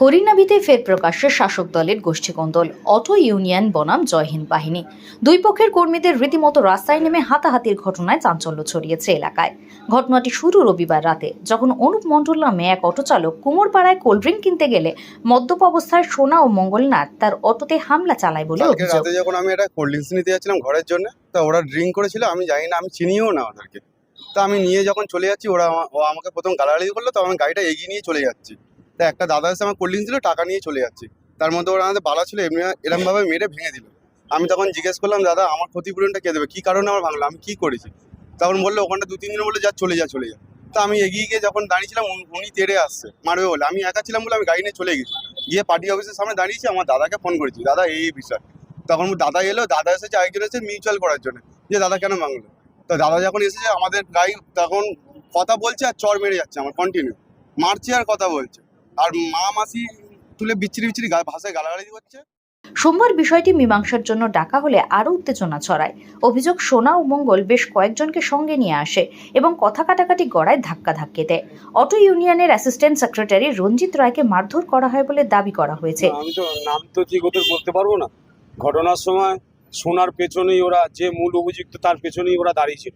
হরিনাভিতে ফের প্রকাশ্যে শাসক দলের গোষ্ঠীকন্দল অটো ইউনিয়ন বনাম জয়হিন্দ বাহিনী। দুই পক্ষের কর্মীদের রীতিমতো রাস্তায় নেমে হাতাহাতির ঘটনায় চাঞ্চল্য ছড়িয়েছে এলাকায়। ঘটনাটি শুরু রবিবার রাতে যখন অনুপ মণ্ডল নামে এক অটো চালক কুমোরপাড়ায় কোল্ড ড্রিঙ্ক কিনতে গেলে মদ্যপ অবস্থায় সোনা ও মঙ্গলনাথ তার অটোতে হামলা চালায় বলে রাতে যখন আমি একটা কোল্ড ড্রিঙ্কস নিতে যাচ্ছিলাম ঘরের জন্য তা ওরা ড্রিঙ্ক করেছিল আমি জানি না আমি চিনিও না ওদেরকে। তা আমি নিয়ে যখন চলে যাচ্ছি ওরা ও আমাকে প্রথম গালাগালি করল তো আমি গাড়িটা এগিয়ে নিয়ে চলে যাচ্ছি। তা একটা দাদা এসে আমার কোল্ড ড্রিঙ্কস দিল, টাকা নিয়ে চলে যাচ্ছে। তার মধ্যে ওরা আমাদের বালা ছিল, এমনি এরকম ভাবে মেরে ভেঙে দিল। আমি তখন জিজ্ঞেস করলাম, দাদা, আমার ক্ষতিপূরণটা কে দেবে? কী কারণে আমার ভাঙলো? আমি কী করেছি? তখন বলল, ওখানটা দু তিন দিন বলে যা চলে যা চলে যা। তা আমি এগিয়ে গিয়ে যখন দাঁড়িয়েছিলাম, উনি- তেড়ে আসছে, মারবে বলে। আমি একা ছিলাম বলে আমি গাড়ি নিয়ে চলে গেছি। গিয়ে পার্টি অফিসের সামনে দাঁড়িয়েছি, আমার দাদাকে ফোন করেছি, দাদা, এই বিষয়। তখন দাদা এলো, দাদা এসেছে, আরেকজন এসেছে মিউচুয়াল করার জন্য, যে, দাদা, কেন মাংলো তো দাদা যখন এসেছে, আমাদের গাই তখন কথা বলছে আর চর মেরে যাচ্ছে আমার কন্টিনিউ মারছে আর কথা বলছে। আর মা মাসি তুলে বিচ্ছিরি বিচ্ছিরি ভাষায় গালাগালি করছে সোমবার বিষয়টি মীমাংসার জন্য ডাকা হলে আরও উত্তেজনা ছড়ায়। অভিযোগ সোনা ও মঙ্গল বেশ কয়েকজনকে সঙ্গে নিয়ে আসে এবং কথা কাটাকাটি গড়ায় ধাক্কা ধাক্কি দেয় অটো ইউনিয়নের অ্যাসিস্ট্যান্ট সেক্রেটারি রঞ্জিত রায়কে মারধর করা হয় বলে দাবি করা হয়েছে। আমি তো নাম তো ঠিক ওদের বলতে পারব না। ঘটনার সময় সোনার পেছনেই ওরা যে মূল অভিযুক্ত তার পেছনেই ওরা দাঁড়িয়েছিল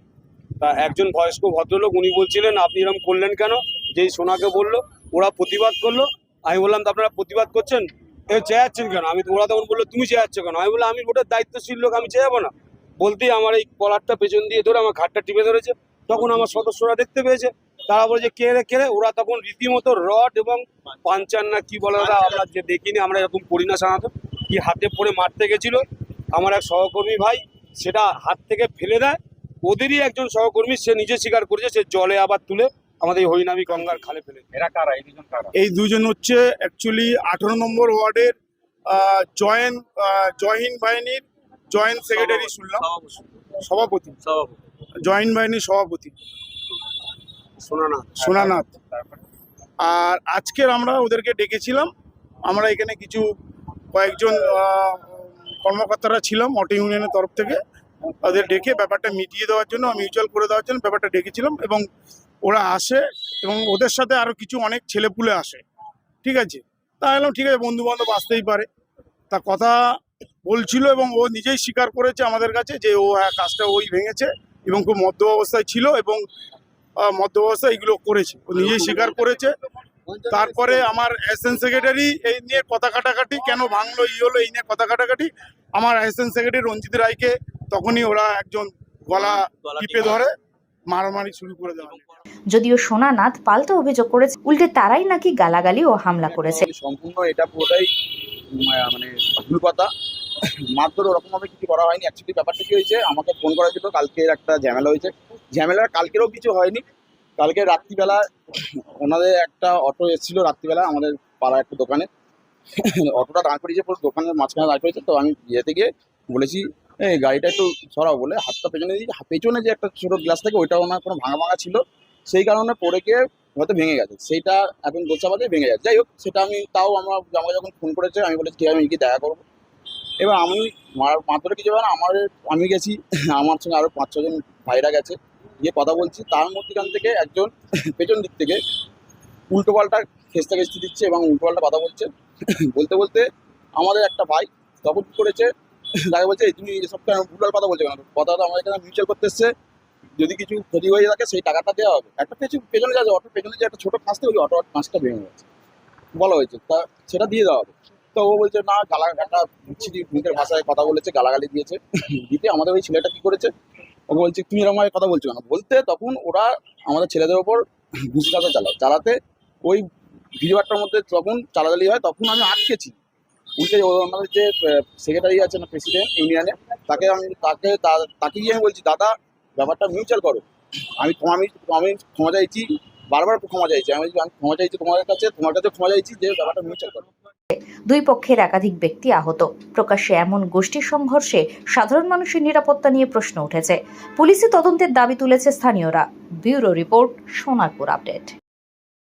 তা একজন বয়স্ক ভদ্রলোক উনি বলছিলেন আপনি এরকম করলেন কেন? যেই সোনাকে বলল, ওরা প্রতিবাদ করল। আমি বললাম, তো আপনারা প্রতিবাদ করছেন? এ চেয়াচ্ছেন কেন? আমি ওরা তখন বলল, তুমি চেয়াচ্ছ কেন? আমি বললাম, আমি ওটার দায়িত্বশীল লোক, আমি চেয়াবো না। বলতেই আমার এই কলারটা পেছন দিয়ে ধরে আমার ঘাটটা টিপে ধরেছে। তখন আমার সদস্যরা দেখতে পেয়েছে। তারা বলে যে, কে রে কে রে? ওরা তখন রীতিমতো রড এবং পাঞ্চার না কি বলে ওরা, আমরা যে দেখিনি, আমরা এরকম করি না সাধারণত। কি হাতে পড়ে মারতে গেছিল? আমার এক সহকর্মী ভাই, সেটা হাত থেকে ফেলে দেয়। ওদেরই একজন সহকর্মী, সে নিজে স্বীকার করেছে, সে জলে আবার তুলে আমাদের এই হরিনামী গঙ্গার খালে ফেলে এরা কারা? এই দুজন কারা? এই দুজন হচ্ছে অ্যাকচুয়ালি আঠারো নম্বর ওয়ার্ডের জয়েন্ট জয়হিন্দ বাহিনীর জয়েন্ট সেক্রেটারি শুনলাম। সভাপতি। জয়েন্ট বাহিনীর সভাপতি। শোনা না সোনানাথ। আর আজকের আমরা ওদেরকে ডেকেছিলাম। আমরা এখানে কিছু কয়েকজন কর্মকর্তারা ছিলাম অটো ইউনিয়নের তরফ থেকে। তাদের ডেকে ব্যাপারটা মিটিয়ে দেওয়ার জন্য মিউচুয়াল করে দেওয়ার জন্য ব্যাপারটা ডেকেছিলাম এবং ওরা আসে এবং ওদের সাথে আরও কিছু অনেক ছেলেপুলে আসে। ঠিক আছে? তা এলাম ঠিক আছে বন্ধু বান্ধব আসতেই পারে। তা কথা বলছিল এবং ও নিজেই স্বীকার করেছে আমাদের কাছে যে ও হ্যাঁ কাজটা ওই ভেঙেছে এবং খুব মধ্য অবস্থায় ছিল এবং মধ্য অবস্থায় এগুলো করেছে। ও নিজেই স্বীকার করেছে। তারপরে আমার অ্যাসিস্ট্যান্ট সেক্রেটারি এই নিয়ে কথা কাটাকাটি কেন ভাঙলো ই হলো এই নিয়ে কথা কাটাকাটি আমার অ্যাসিস্ট্যান্ট সেক্রেটারি রঞ্জিত রায়কে তখনই ওরা একজন গলা টিপে ধরে। মারামারি শুরু করে দেওয়া। যদিও সোনানাথ পাল্টা অভিযোগ করেছে উল্টে তারাই নাকি গালাগালি ও হামলা করেছে। সম্পূর্ণ এটা পুরোটাই মানে ভুল কথা মাত্র ওরকম ভাবে কিছু করা হয়নি। অ্যাকচুয়ালি ব্যাপারটা কি হয়েছে আমাকে ফোন করা ছিল কালকে একটা ঝামেলা হয়েছে। ঝামেলা কালকেরও কিছু হয়নি। কালকে রাত্রিবেলা ওনাদের একটা অটো এসেছিল রাত্রিবেলা আমাদের পাড়া একটা দোকানে। অটোটা দাঁড় করিয়েছে পুরো দোকানের মাঝখানে দাঁড় করেছে তো আমি ইয়েতে গিয়ে বলেছি এই গাড়িটা একটু সরাও বলে হাতটা পেছনে দিয়েছি পেছনে যে একটা ছোটো গ্লাস থাকে ওইটা ওনার কোনো ভাঙা ভাঙা ছিল। সেই কারণে পড়ে গিয়ে হয়তো ভেঙে গেছে। সেইটা এখন দোষাবাদে ভেঙে গেছে যাই হোক সেটা আমি তাও আমার আমাকে যখন ফোন করেছে আমি বলেছি ঠিক আমি গিয়ে দেখা করব? এবার আমি মাত্র কিছু না, আমার আমি গেছি আমার সঙ্গে আরও পাঁচ ছজন ভাইরা গেছে। গিয়ে কথা বলছি তার মধ্যখান থেকে একজন পেছন দিক থেকে উল্টো পাল্টা খেস্তা খেস্তি দিচ্ছে এবং উল্টো পাল্টা কথা বলছে। বলতে বলতে আমাদের একটা ভাই তখন কি করেছে তাকে বলছে, "এই তুমি এসব কেন ভুলভাল কথা বলছো কেন? কথা তো আমাদের এখানে মিউচুয়াল করতে এসছে। যদি কিছু ক্ষতি হয়ে থাকে, সেই টাকাটা দেওয়া হবে। একটা কিছু পেছনে যাচ্ছে অটোর পেছনে যে একটা ছোটো কাঁচতে ওই অটো কাঁচটা ভেঙে গেছে। বলা হয়েছে, তা সেটা দিয়ে দেওয়া হবে। তো ও বলছে, না, গালা একটা বিচ্ছিরি মুখের ভাষায় কথা বলেছে, গালাগালি দিয়েছে। দিতে আমাদের ওই ছেলেটা কি করেছে? ওকে বলছে, তুমি এরকম ভাবে কথা বলছো কেন? বলতে তখন ওরা আমাদের ছেলেদের ওপর ঘুষি চালায়। চালাতে ওই ভিডিওটার মধ্যে যখন চালাচালি হয়, তখন আমি আটকেছি। উল্টে আমাদের যে সেক্রেটারি আছে না প্রেসিডেন্ট ইউনিয়নে, তাকে আমি, তাকে তাকে গিয়ে আমি বলছি, দাদা, ব্যাপারটা মিউচুয়াল করো। আমি আমি আমি ক্ষমা চাইছি, বারবার ক্ষমা চাইছি। আমি আমি ক্ষমা চাইছি তোমাদের কাছে, তোমার কাছে ক্ষমা চাইছি যে ব্যাপারটা মিউচুয়াল করো। দুই পক্ষের একাধিক ব্যক্তি আহত। প্রকাশ্যে এমন গোষ্ঠী সংঘর্ষে সাধারণ মানুষের নিরাপত্তা নিয়ে প্রশ্ন উঠেছে। পুলিশি তদন্তের দাবি তুলেছে স্থানীয়রা। Bureau report, Sonarpur update.